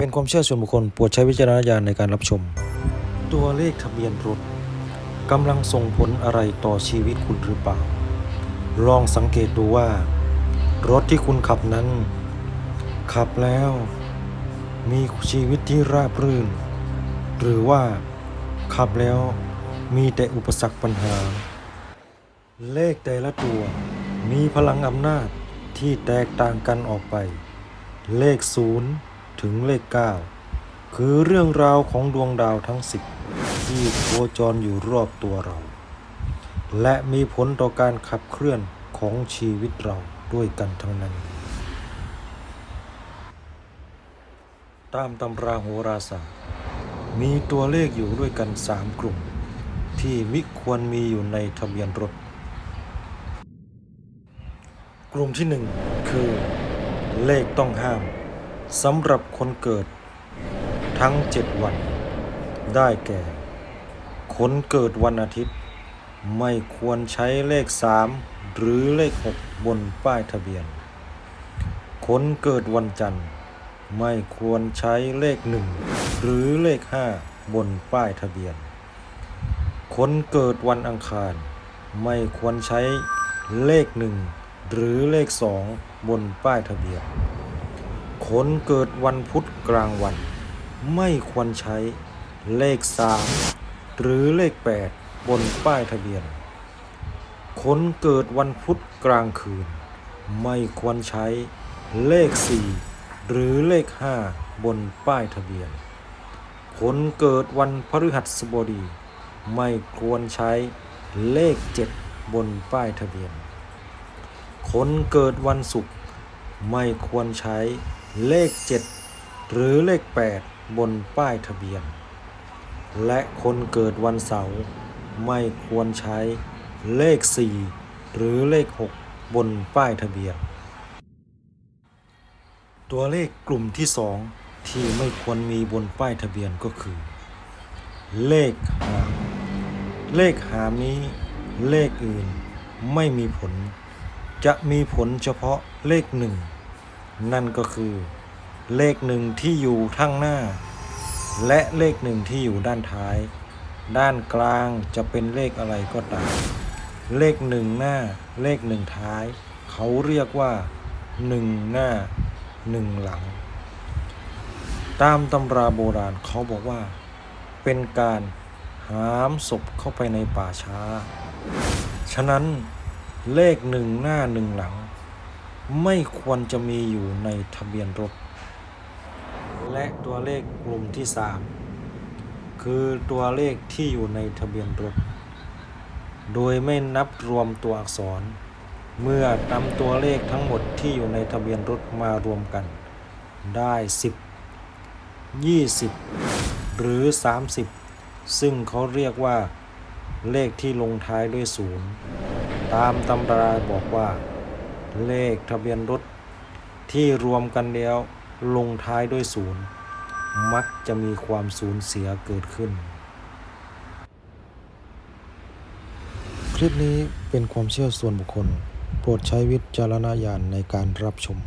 เป็นความเชื่อส่วนบุคคลโปรดใช้วิจารณญาณในการรับชม ตัวเลขทะเบียนรถกำลังส่งผลอะไรต่อชีวิตคุณหรือเปล่า ลองสังเกตดูว่า รถที่คุณขับนั้น ขับแล้ว มีชีวิตที่ราบรื่น หรือว่าขับแล้วมีแต่อุปสรรคปัญหา เลขแต่ละตัว มีพลังอำนาจที่แตกต่างกันออกไป เลขศูนย์ ถึงเลข 9 คือเรื่องราวของดวงดาวทั้งสิบที่โคจรอยู่รอบตัวเรา และมีผลต่อการขับเคลื่อนของชีวิตเราด้วยกันทั้งนั้น ตามตำราโหราศาสตร์ มีตัวเลขอยู่ด้วยกันสามกลุ่ม ที่มิควรมีอยู่ในทะเบียนรถ กลุ่มที่หนึ่งคือเลขต้องห้าม สำหรับคนเกิดทั้งเจ็ดวัน ได้แก่ คนเกิดวันอาทิตย์ ไม่ควรใช้เลขสามหรือเลขหกบนป้ายทะเบียน คนเกิดวันจันทร์ ไม่ควรใช้เลขหนึ่งหรือเลขห้าบนป้ายทะเบียน คนเกิดวันอังคาร ไม่ควรใช้เลขหนึ่งหรือเลขสองบนป้ายทะเบียน คนเกิดวันพุธกลางวัน ไม่ควรใช้เลขสามหรือเลขแปดบนป้ายทะเบียน คนเกิดวันพุธกลางคืน ไม่ควรใช้เลขสี่หรือเลขห้าบนป้ายทะเบียน คนเกิดวันพฤหัสบดี ไม่ควรใช้เลขเจ็ดบนป้ายทะเบียน คนเกิดวันศุกร์ไม่ควรใช้ เลขเจ็ดหรือเลขแปดบนป้ายทะเบียน และคนเกิดวันเสาร์ไม่ควรใช้เลขสี่หรือเลขหกบนป้ายทะเบียน ตัวเลขกลุ่มที่สองที่ไม่ควรมีบนป้ายทะเบียนก็คือ เลขหามเลขหามนี้เลขอื่นไม่มีผล จะมีผลเฉพาะเลขหนึ่ง นั่นก็คือ เลขหนึ่งที่อยู่ข้างหน้า และเลขหนึ่งที่อยู่ด้านท้าย ด้านกลางจะเป็นเลขอะไรก็ตาม เลขหนึ่งหน้า เลขหนึ่งท้าย เขาเรียกว่าหนึ่งหน้าหนึ่งหลัง ตามตำราโบราณเขาบอกว่า เป็นการหามศพเข้าไปในป่าช้า ฉะนั้นเลขหนึ่งหน้าหนึ่งหลัง ไม่ควรจะมีอยู่ในทะเบียนรถ และตัวเลขกลุ่มที่สามคือตัวเลขที่อยู่ในทะเบียนรถ โดยไม่นับรวมตัวอักษร เมื่อนำตัวเลขทั้งหมดที่อยู่ในทะเบียนรถมารวมกัน ได้ 10 20 หรือ 30 ซึ่งเขาเรียกว่า เลขที่ลงท้ายด้วยศูนย์ตามตำราบอกว่า เลขทะเบียนรถที่รวมกันแล้วลงท้ายด้วยศูนย์มักจะมีความสูญเสียเกิดขึ้น คลิปนี้เป็นความเชื่อส่วนบุคคล โปรดใช้วิจารณญาณในการรับชม